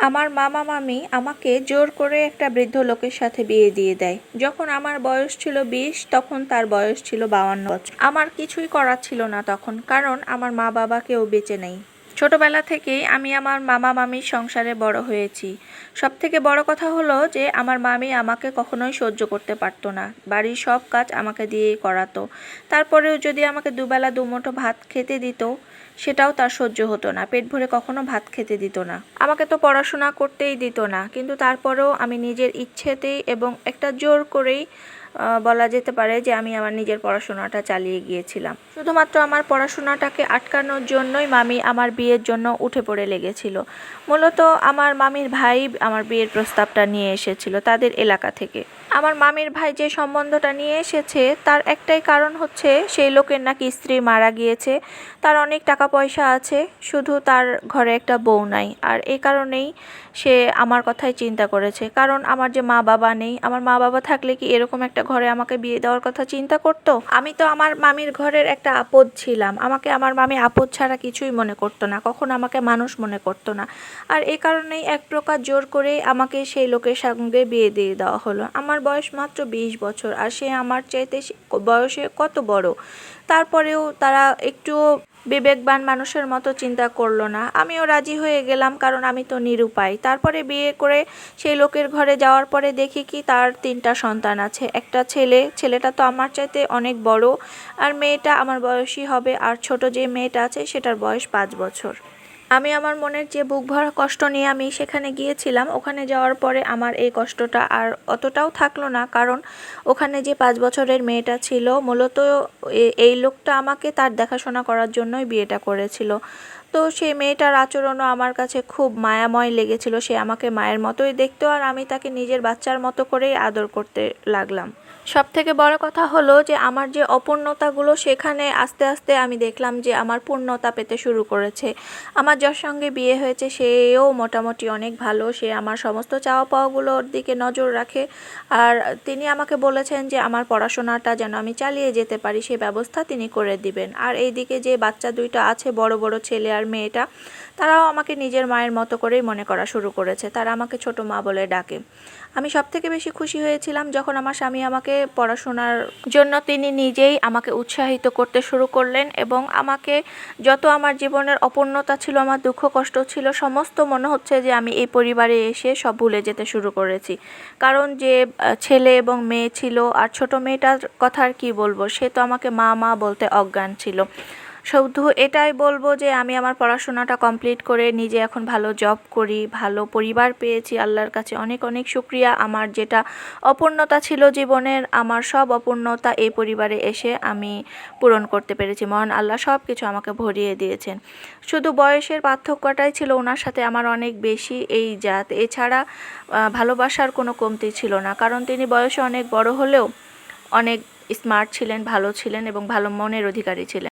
আমার মামা মামি আমাকে জোর করে একটা বৃদ্ধ লোকের সাথে বিয়ে দিয়ে দেয়। যখন আমার বয়স ছিল বিশ, তখন তার বয়স ছিল বাউান্ন বছর। আমার কিছুই করার ছিল না তখন, কারণ আমার মা বাবা কেউ বেঁচে নেই। ছোটবেলা থেকেই আমি আমার মামা মামির সংসারে বড় হয়েছি। সব থেকে বড় কথা হলো যে, আমার মামি আমাকে কখনোই সহ্য করতে পারতো না। বাড়ির সব কাজ আমাকে দিয়েই করাতো। তারপরেও যদি আমাকে দুবেলা দুমুঠো ভাত খেতে দিত, সেটাও তার সহ্য হতো না। পেট ভরে কখনো ভাত খেতে দিত না। আমাকে তো পড়াশোনা করতেই দিত না। কিন্তু তারপরেও আমি নিজের ইচ্ছেতেই এবং একটা জোর করেই বলা যেতে পারে যে আমি আমার নিজের পড়াশোনাটা চালিয়ে গিয়েছিলাম। শুধুমাত্র আমার পড়াশোনাটাকে আটকানোর জন্যই মামি আমার বিয়ের জন্য উঠে পড়ে লেগেছিল। মূলত আমার মামির ভাই আমার বিয়ের প্রস্তাবটা নিয়ে এসেছিল তাদের এলাকা থেকে। আমার মামির ভাই যে সম্বন্ধটা নিয়ে এসেছে, তার একটাই কারণ হচ্ছে সেই লোকের নাকি স্ত্রী মারা গিয়েছে। তার অনেক টাকা পয়সা আছে, শুধু তার ঘরে একটা বউ নাই। আর এই কারণেই সে আমার কথাই চিন্তা করেছে। কারণ আমার যে মা বাবা নেই, আমার মা বাবা থাকলে কি এরকম একটা ঘরে আমাকে বিয়ে দেওয়ার কথা চিন্তা করতো? আমি তো আমার মামির ঘরের একটা আপদ ছিলাম। আমাকে আমার মামি আপদ ছাড়া কিছুই মনে করতো না। কখনো আমাকে মানুষ মনে করতো না। আর এই কারণেই এক প্রকার জোর করে আমাকে সেই লোকের সঙ্গে বিয়ে দিয়ে দেওয়া হলো। আমার বয়স মাত্র বিশ বছর, আর সে আমার চাইতে বয়সে কত বড়? তারপরেও তারা একটু বিবেকবান মানুষের মতো চিন্তা করল না। আমিও রাজি হয়ে গেলাম, কারণ আমি তো নিরুপায়। তারপরে বিয়ে করে সেই লোকের ঘরে যাওয়ার পরে দেখি কি তার তিনটা সন্তান আছে। একটা ছেলে, ছেলেটা তো আমার চাইতে অনেক বড়, আর মেয়েটা আমার বয়সী হবে, আর ছোট যে মেয়েটা আছে সেটার বয়স পাঁচ বছর। আমি আমার মনের যে বুক ভরা কষ্ট নিয়ে আমি সেখানে গিয়েছিলাম, ওখানে যাওয়ার পরে আমার এই কষ্টটা আর অতটাও থাকল না। কারণ ওখানে যে পাঁচ বছরের মেয়েটা ছিল, মূলত এই লোকটা আমাকে তার দেখাশোনা করার জন্যই বিয়েটা করেছিল। তো সেই মেয়েটার আচরণও আমার কাছে খুব মায়াময় লেগেছিল। সে আমাকে মায়ের মতোই দেখতো আর আমি তাকে নিজের বাচ্চার মতো করেই আদর করতে লাগলাম। সব থেকে বড় কথা হলো যে, আমার যে অপূর্ণতাগুলো সেখানে আস্তে আস্তে আমি দেখলাম যে, আমার পূর্ণতা পেতে শুরু করেছে। আমার যার সঙ্গে বিয়ে হয়েছে, সেও মোটামুটি অনেক ভালো। সে আমার সমস্ত চাওয়া পাওয়াগুলোর দিকে নজর রাখে। আর তিনি আমাকে বলেছেন যে, আমার পড়াশোনাটা যেন আমি চালিয়ে যেতে পারি, সে ব্যবস্থা তিনি করে দিবেন। আর এইদিকে যে বাচ্চা দুইটা আছে, বড় বড় ছেলে আর মেয়েটা, তারাও আমাকে নিজের মায়ের মতো করেই মনে করা শুরু করেছে। তারা আমাকে ছোট মা বলে ডাকে। আমি সব থেকে বেশি খুশি হয়েছিলাম যখন আমার স্বামী আমাকে পড়াশোনার জন্য তিনি নিজেই আমাকে উৎসাহিত করতে শুরু করলেন এবং আমাকে যত আমার জীবনের অপূর্ণতা ছিল আমার দুঃখ কষ্ট ছিল, সমস্ত মনে হচ্ছে যে আমি এই পরিবারে এসে সব ভুলে যেতে শুরু করেছি। কারণ যে ছেলে এবং মেয়ে ছিল আর ছোট মেয়েটার কথা আর কি বলব, সে তো আমাকে মা মা বলতে অজ্ঞান ছিল। শুধু এটাই বলব যে আমি আমার পড়াশোনাটা কমপ্লিট করে নিজে এখন ভালো জব করি, ভালো পরিবার পেয়েছি, আল্লাহর কাছে অনেক অনেক শুক্রিয়া। আমার যেটা অপূর্ণতা ছিল জীবনের, আমার সব অপূর্ণতা এই পরিবারে এসে আমি পূরণ করতে পেরেছি। মহান আল্লাহ সব কিছু আমাকে ভরিয়ে দিয়েছেন। শুধু বয়সের পার্থক্যটাই ছিল ওনার সাথে আমার অনেক বেশি এই জাত। এছাড়া ভালোবাসার কোনো কমতি ছিল না। কারণ তিনি বয়সে অনেক বড় হলেও অনেক স্মার্ট ছিলেন, ভালো ছিলেন এবং ভালো মনের অধিকারী ছিলেন।